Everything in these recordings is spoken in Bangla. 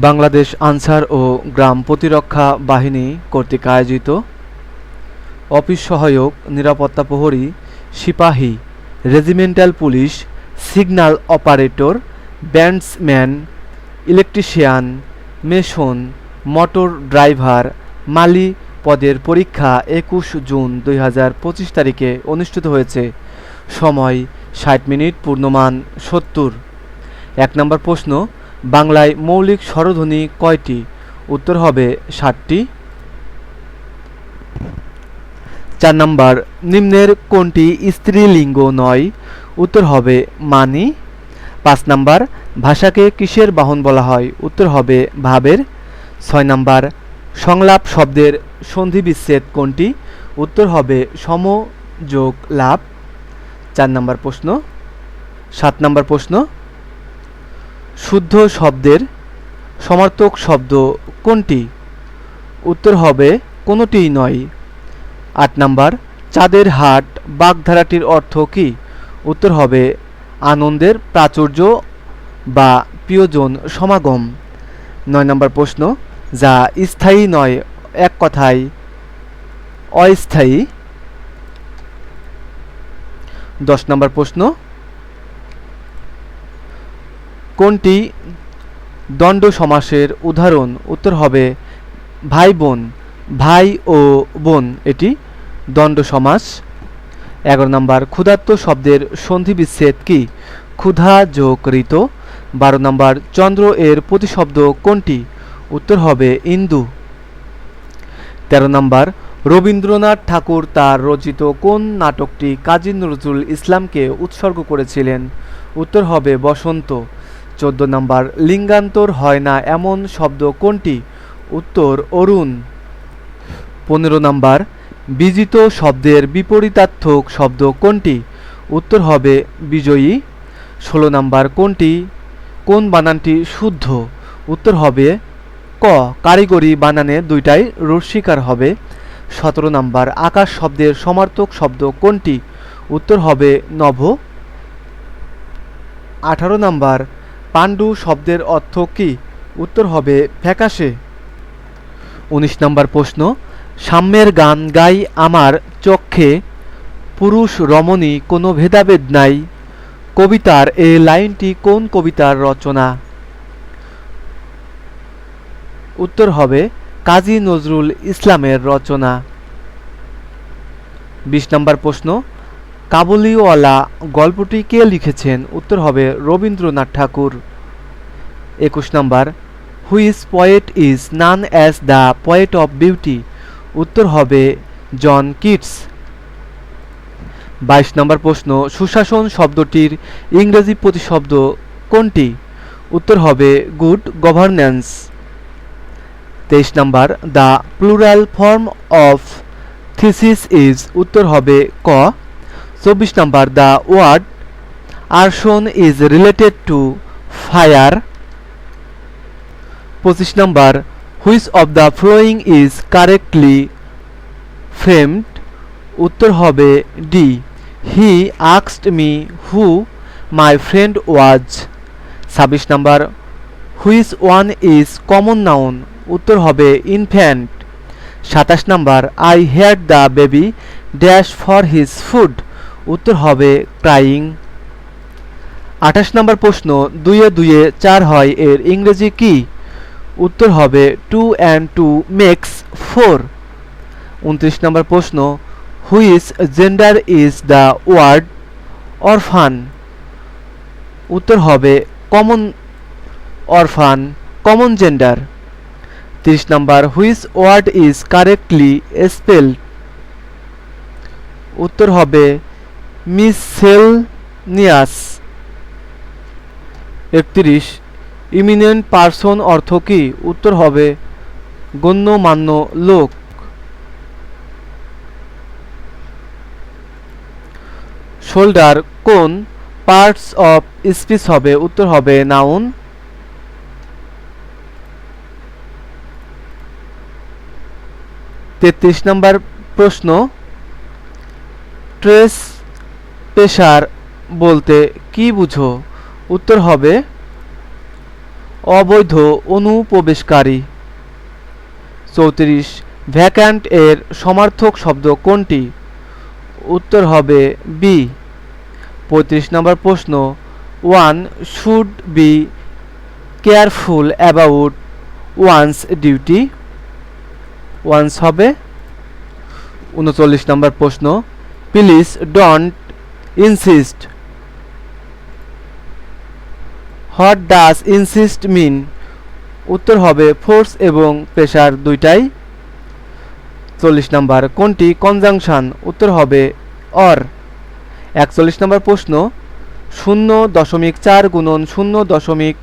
বাংলাদেশ আনসার ও গ্রাম প্রতিরক্ষা বাহিনী কর্তৃক আয়োজিত অফিস সহায়ক নিরাপত্তা প্রহরী সিপাহী regimental police signal operator, bandsman, electrician, mason, motor driver মালি পদের পরীক্ষা একুশ জুন দুই হাজার পঁচিশ তারিখে অনুষ্ঠিত হয়েছে। সময় ষাট মিনিট পূর্ণমান সত্তর। এক নম্বর প্রশ্ন বাংলায় মৌলিক স্বরধ্বনি কয়টি? উত্তর হবে ষাটটি চার নম্বর, নিম্নের কোনটি স্ত্রীলিঙ্গ নয়? উত্তর হবে মানি। পাঁচ নাম্বার, ভাষাকে কিসের বাহন বলা হয়? উত্তর হবে ভাবের। ছয় নাম্বার, সংলাপ শব্দের সন্ধি বিচ্ছেদ কোনটি? উত্তর হবে সমযোগ লাভ। চার নাম্বার প্রশ্ন। সাত নাম্বার প্রশ্ন শুদ্ধ শব্দের সমার্থক শব্দ কোনটি? উত্তর হবে, কোনোটিই নয়। আট নাম্বার, চাঁদের হাট বাগধারাটির অর্থ কী? উত্তর হবে, আনন্দের প্রাচুর্য বা প্রিয়জন সমাগম। নয় নম্বর প্রশ্ন, যা স্থায়ী নয়, এক কথায় অস্থায়ী। দশ নম্বর প্রশ্ন কোনটি দণ্ড সমাসের উদাহরণ? উত্তর হবে ভাই বোন, ভাই ও বোন। এটি দণ্ড সমাস। এগারো নম্বর, ক্ষুধার্ত শব্দের সন্ধি বিচ্ছেদ কি? ক্ষুধা যোগ ঋত বারো নম্বর, চন্দ্র এর প্রতিশব্দ কোনটি? উত্তর হবে ইন্দু। তেরো নম্বর, রবীন্দ্রনাথ ঠাকুর তার রচিত কোন নাটকটি কাজী নজরুল ইসলামকে উৎসর্গ করেছিলেন? উত্তর হবে বসন্ত। চোদ্দ নম্বর, লিঙ্গান্তর হয় না এমন শব্দ কোনটি? উত্তর, অরুণ। পনেরো নম্বর, বিজিত শব্দের বিপরীতার্থক শব্দ কোনটি? উত্তর হবে, বিজয়ী। ষোলো নম্বর, কোনটি? কোন বানানটি শুদ্ধ? উত্তর হবে, ক। কারিগরি বানানে দুইটাই রস্বীকার হবে। সতেরো নম্বর, আকাশ শব্দের সমার্থক শব্দ কোনটি? উত্তর হবে, নভ। আঠারো নম্বর পাণ্ডু শব্দের অর্থ কি? উত্তর হবে ফ্যাকাশে। উনিশ নম্বর প্রশ্ন, সাম্যের গান গাই আমার চক্ষে, পুরুষ রমণী কোনো ভেদাভেদ নাই। কবিতার এ লাইনটি কোন কবিতার রচনা? উত্তর হবে কাজী নজরুল ইসলামের রচনা। বিশ নম্বর প্রশ্ন কাবুলিওয়ালা গল্পটি কে লিখেছেন? উত্তর হবে রবীন্দ্রনাথ ঠাকুর। একুশ নম্বর which poet is known as the poet of beauty উত্তর হবে জন কিটস। বাইশ নম্বর প্রশ্ন, সুশাসন শব্দটির ইংরেজি প্রতিশব্দ কোনটি? উত্তর হবে গুড গভর্নেন্স তেইশ নম্বর the plural form of thesis is উত্তর হবে ক চব্বিশ নম্বর the word, arson is related to fire. পঁচিশ নম্বর, which of the following is correctly framed? উত্তর হবে D. He আক্সড me who, my friend was. ছাব্বিশ নম্বর, which one is common noun? উত্তর হবে ইনফ্যান্ট। সাতাশ নম্বর, I hear the baby dash for his food? উত্তর হবে ক্রাইং আঠাশ নম্বর প্রশ্ন, দুইয়ে দুইয়ে চার হয় এর ইংরেজি কি? উত্তর হবে two and two makes four উনত্রিশ নম্বর প্রশ্ন which gender is the word orphan উত্তর হবে কমন অরফান কমন জেন্ডার তিরিশ নম্বর which word is correctly spell উত্তর হবে মিসেলনিয়াস। একত্রিশ, ইমিনেন্ট পার্সন অর্থ কি? উত্তর হবে, গণ্যমান্য লোক। শোল্ডার, কোন পার্টস অফ স্পিচ হবে? উত্তর হবে, নাউন। তেত্রিশ নম্বর প্রশ্ন, ট্রেস পেশার বলতে কি বুঝো? উত্তর হবে, অবৈধ অনুপ্রবেশকারী। চৌত্রিশ ভ্যাকান্ট এর সমার্থক শব্দ কোনটি? উত্তর হবে বি পঁয়ত্রিশ নম্বর প্রশ্ন one should be careful about one's duty one's হবে, উনচল্লিশ নম্বর প্রশ্ন please don't insist what does insist mean উত্তর হবে ফোর্স এবং প্রেশার দুইটাই। চল্লিশ নম্বর, কোনটি? কনজাংশন উত্তর হবে অর একচল্লিশ নম্বর প্রশ্ন, শূন্য দশমিক চার গুণন শূন্য দশমিক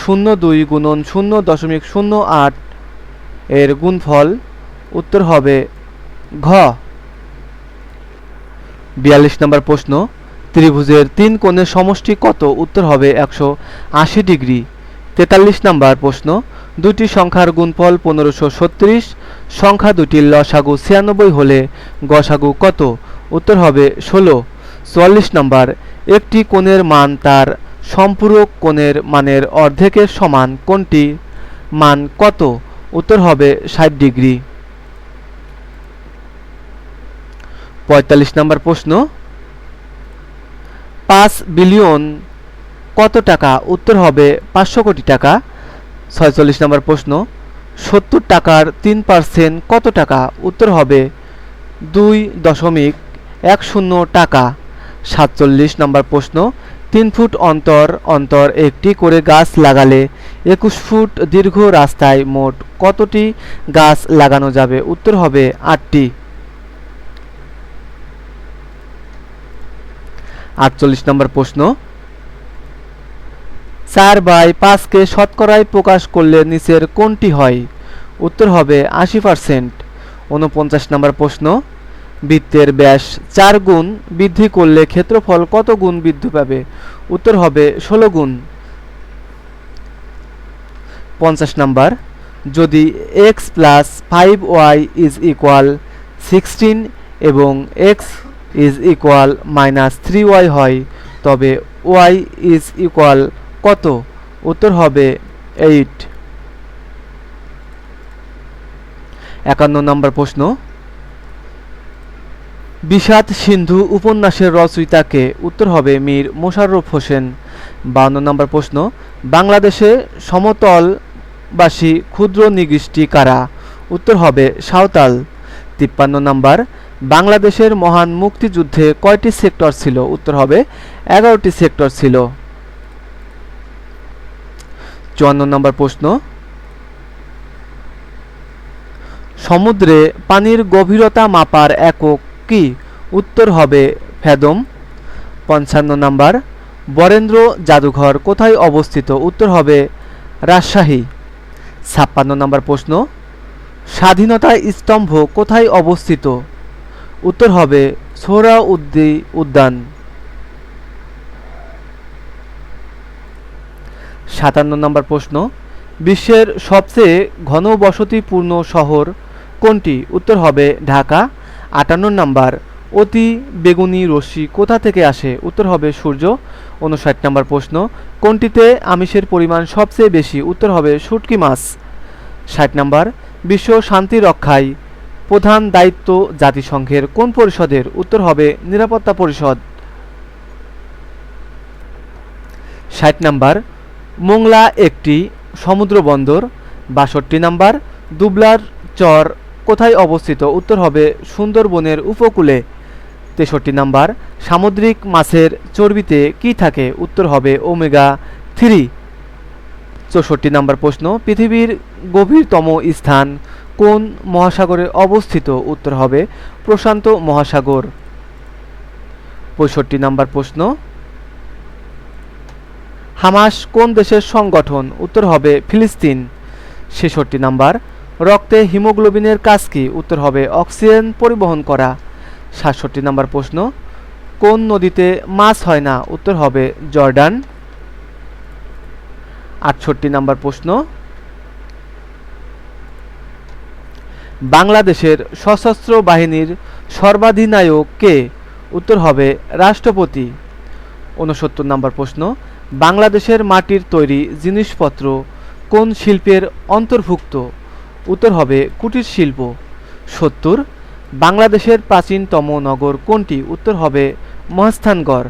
শূন্য দুই গুণন শূন্য দশমিক শূন্য আট এর গুণফল উত্তর হবে ঘ। বিয়াল্লিশ নম্বর প্রশ্ন, ত্রিভুজের তিন কোণের সমষ্টি কত? উত্তর হবে একশো আশি ডিগ্রি। তেতাল্লিশ নম্বর প্রশ্ন দুটি সংখ্যার গুণফল পনেরোশো ছত্রিশ, সংখ্যা দুটির লসাগু ছিয়ানব্বই হলে গসাগু কত? উত্তর হবে ষোলো। চুয়াল্লিশ নম্বর, একটি কোণের মান তার সম্পূরক কোণের মানের অর্ধেকের সমান কোনটি? মান কত? উত্তর হবে ষাট ডিগ্রি। পঁয়তাল্লিশ নম্বর প্রশ্ন। পাঁচ বিলিয়ন কত টাকা? উত্তর হবে পাঁচশো কোটি টাকা। ছয়চল্লিশ নম্বর প্রশ্ন, সত্তর টাকার তিন পার্সেন্ট কত টাকা? উত্তর হবে দুই দশমিক এক শূন্য টাকা। সাতচল্লিশ নম্বর প্রশ্ন, তিন ফুট অন্তর অন্তর একটি করে গাছ লাগালে একুশ ফুট দীর্ঘ রাস্তায় মোট কতটি গাছ লাগানো যাবে? উত্তর হবে আটটি। আটচল্লিশ নম্বর প্রশ্ন। চার বাই পাঁচকে শতকরায় প্রকাশ করলে নিচের কোনটি হয়? উত্তর হবে আশি পার্সেন্ট। উনপঞ্চাশ নম্বর প্রশ্ন। বৃত্তের ব্যাস চার গুণ বৃদ্ধি করলে ক্ষেত্রফল কত গুণ বৃদ্ধি পাবে? উত্তর হবে ষোলো গুণ। পঞ্চাশ নম্বর। যদি X plus five Y is equal sixteen এবং X is equal minus three Y হয়, তবে ওয়াই ইজ ইকুয়াল কত? উত্তর হবে এইট একান্ন নম্বর প্রশ্ন। বিষাদ সিন্ধু উপন্যাসের রচয়িতাকে উত্তর হবে মীর মোশাররফ হোসেন। বান্ন নম্বর প্রশ্ন, বাংলাদেশে সমতলবাসী ক্ষুদ্র নিগৃষ্টি কারা? উত্তর হবে সাঁওতাল। তিপ্পান্ন নম্বর বাংলাদেশের মহান মুক্তিযুদ্ধে কয়টি সেক্টর ছিল? উত্তর হবে, এগারোটি সেক্টর ছিল। চুয়ান্ন নম্বর প্রশ্ন। সমুদ্রে পানির গভীরতা মাপার একক কি? উত্তর হবে, ফেদম। পঞ্চান্ন নাম্বার, বরেন্দ্র জাদুঘর কোথায় অবস্থিত? উত্তর হবে, রাজশাহী। ছাপ্পান্ন নম্বর প্রশ্ন, স্বাধীনতা স্তম্ভ কোথায় অবস্থিত? উত্তর হবে সোহরাউদ্দি উদ্যান। সাতান্ন নম্বর প্রশ্ন, বিশ্বের সবচেয়ে ঘনবসতিপূর্ণ শহর কোনটি? উত্তর হবে ঢাকা। আটান্ন নাম্বার, অতি বেগুনি রশ্মি কোথা থেকে আসে? উত্তর হবে সূর্য। উনষাট নম্বর প্রশ্ন, কোনটিতে আমিষের পরিমাণ সবচেয়ে বেশি? উত্তর হবে শুটকি মাছ। ষাট নম্বর, বিশ্ব শান্তি রক্ষায় প্রধান দায়িত্ব জাতিসংঘের কোন পরিষদের? উত্তর হবে নিরাপত্তা পরিষদ। ষাট নাম্বার, মোংলা একটি সমুদ্র বন্দর। বাষট্টি নাম্বার, দুবলার চর কোথায় অবস্থিত? উত্তর হবে সুন্দরবনের উপকূলে। তেষট্টি নাম্বার, সামুদ্রিক মাছের চর্বিতে কি থাকে? উত্তর হবে ওমেগা থ্রি। চৌষট্টি নাম্বার প্রশ্ন, পৃথিবীর গভীরতম স্থান কোন মহাসাগরে অবস্থিত? উত্তর হবে প্রশান্ত মহাসাগর। পঁয়ষট্টি নাম্বার প্রশ্ন। হামাস কোন দেশের সংগঠন? উত্তর হবে ফিলিস্তিন। ছেষট্টি নাম্বার। রক্তে হিমোগ্লোবিনের কাজ কি? উত্তর হবে অক্সিজেন পরিবহন করা। সাতষট্টি নাম্বার প্রশ্ন। কোন নদীতে মাছ হয় না? উত্তর হবে জর্ডান। আটষট্টি নাম্বার প্রশ্ন। বাংলাদেশের সশস্ত্র বাহিনীর সর্বাধিনায়ক কে? উত্তর হবে রাষ্ট্রপতি। উনসত্তর নম্বর প্রশ্ন, বাংলাদেশের মাটির তৈরি জিনিসপত্র কোন শিল্পের অন্তর্ভুক্ত? উত্তর হবে কুটির শিল্প। সত্তর, বাংলাদেশের প্রাচীনতম নগর কোনটি? উত্তর হবে মহাস্থানগড়।